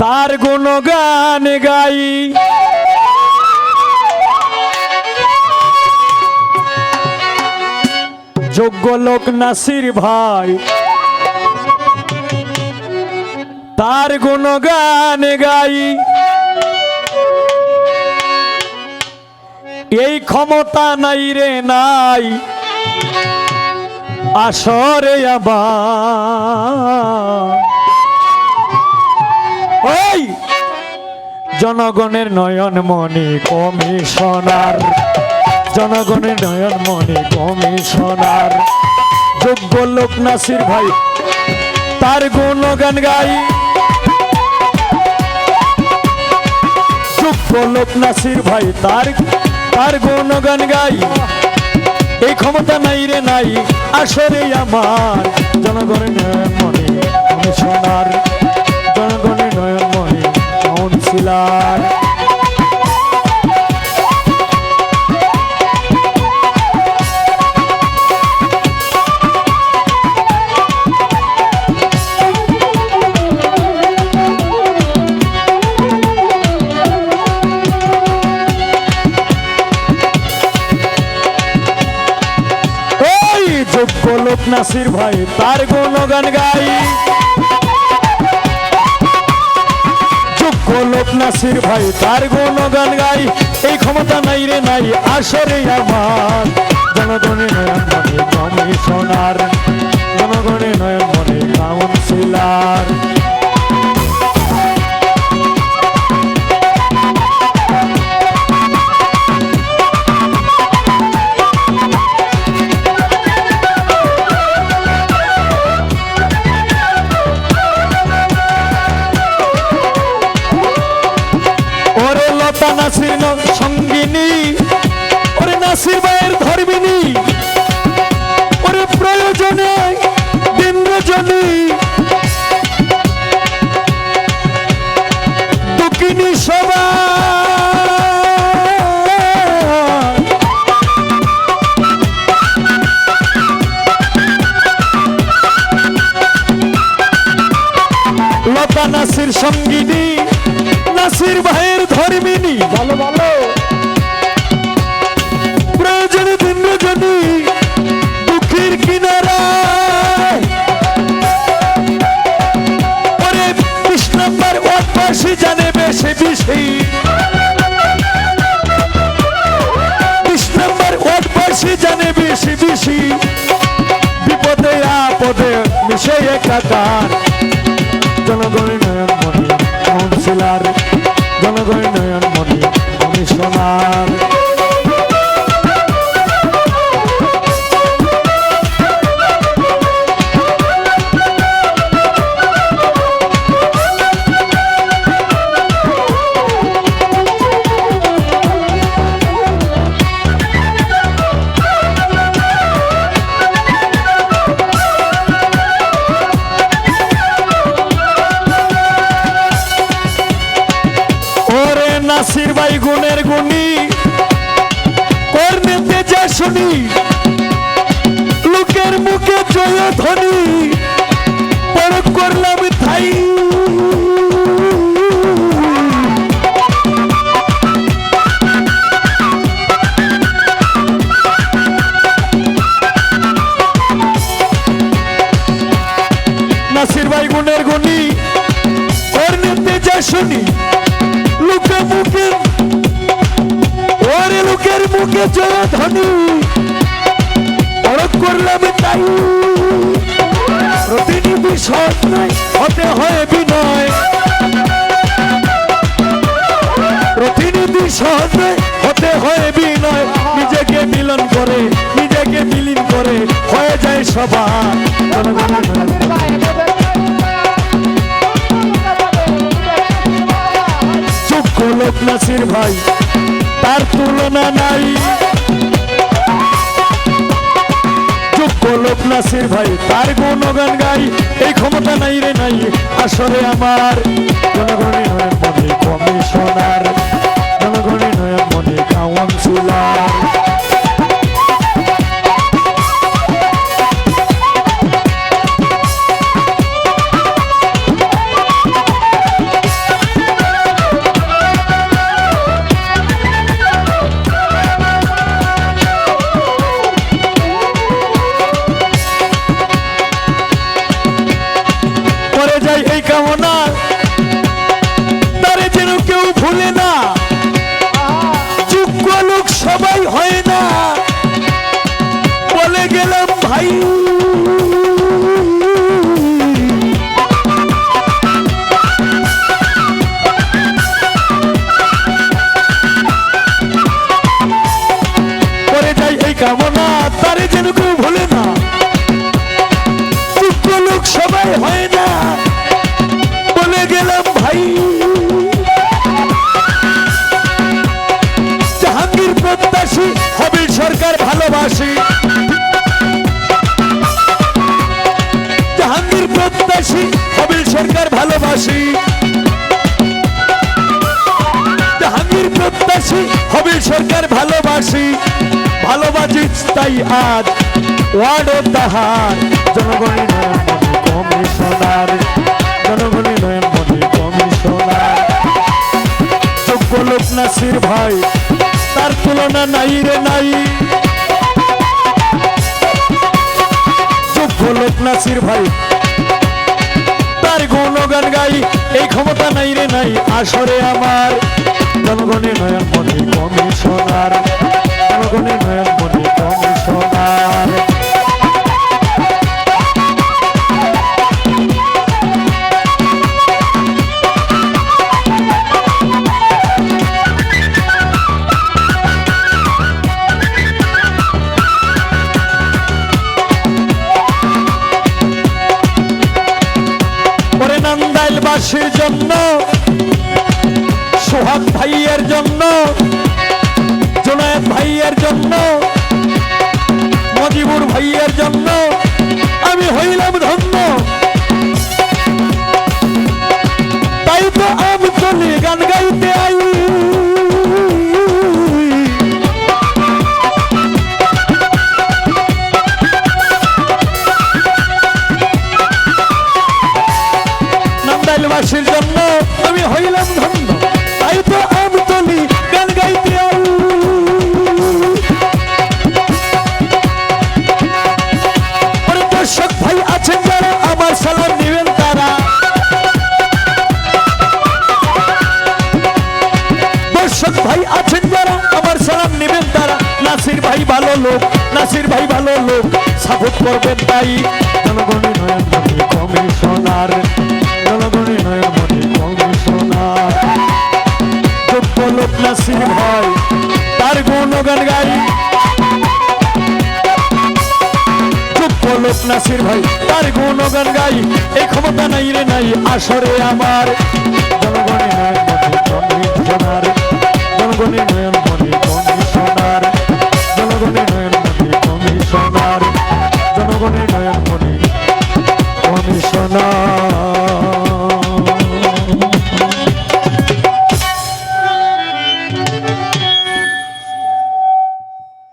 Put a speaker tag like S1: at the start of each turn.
S1: তার গুণগান গাই। যোগ্য লোক নাসির ভাই। তার গুণগান গাই। এই ক্ষমতা নাই রে নাই। আসরে আবার। ওই জনগণের নয়ন মণি কমিশনার। জনগণের নয়ন মণি কমিশনার। যোগ্য লোক নাসির ভাই, তার গুণগান গাই। যোগ্য লোক নাসির ভাই, তার তার গুণগান গাই। এই ক্ষমতা নাই রে নাই আসরে আমার। জনগণের নয়ন মনে কমিশনার। মনে ওই যোগ্য লোক নাসির ভাই তার গুণগান গাই। যোগ্য লোক নাসির ভাই, তার গুণগান গাই। এই ক্ষমতা নাই রে, নাই আসরে আমার। জনগণের কমিশনার লতা নাসির সঙ্গিনী নাসির ভাইয়ের ধর্মিনী। ভালো ভালো। প্রয়োজনে ভিন্ন জনী দুঃখের কিনারা। ওরে বিশ নম্বর জানে বেশি বেশি। বিশ নম্বর জানে বেশি বেশি। বিপদে আপদে মিশে একাকার জনগণের নয়ন মনে কাউন্সিলার জনগণের নয়ন মনে কমিশনার ভাই গুণের গুণী। কর্মেতে যা শুনি। লোকের মুখে জয় ধনী পরক করলাম থাই মুখে জয় ধ্বনি পরক করলাম তাই। প্রতিনিধি সৎ নয় হতে হয় বিনয়। প্রতিনিধি নয় হতে হয় বিনয়। নিজেকে মিলন করে, নিজেকে মিলিন করে, হয়ে যায় সবার। যোগ্য লোক ভাই। তার তুলনা নাই। লোক নাসির ভাই, তার গুণগান গাই। এই ক্ষমতা নাই রে, নাই আসলে আমার। জনগণের নয়ন মনে কমিশনার জনগণের নয়ন মনে কাউন্সিলার গেলাম ভাই। সরকার ভালোবাসি। জাহাঙ্গীর প্রত্যাশী, হবিল সরকার ভালোবাসি। ভালোবাসি তাই আজ ওয়ার্ড তাহার। জনগণের কমিশনার। জনগণের নয়ন কমিশনার। যোগ্য লোক নাসির ভাই, তার তুলনা নাই রে নাই। যোগ্য লোক নাসির ভাই গুণগান গাই, এই ক্ষমতা নাই রে নাই, আসরে আমার। জনগণের নয়ন মনে কমিশনার, জনগণের নয়ন মনে কমিশনার। নান্দাইল জন্য, সোহাগ ভাইয়ের জন্য জোনায়েত ভাইয়ের জন্য, মজিবুর ভাইয়ের জন্য আমি হইলাম ধন্য। তাই তো ভাই আছেন যারা? আমার সালাম নেবেন তারা। নাসির ভাই ভালো লোক, নাসির ভাই ভালো লোক। সাপোর্ট করবেন তাই। জনগণের নয়ন মনে কমিশনার। জনগণের নয়ন মনে কমিশনার। যোগ্য লোক নাসির ভাই, তার গুণগান গাই। লোক নাসির ভাই, তার গুণগান গাই। এই ক্ষমতা নাই রে নাই, আসরে আমার। জনগণের নয়ন মনে কমিশনার। জনগণের নয়ন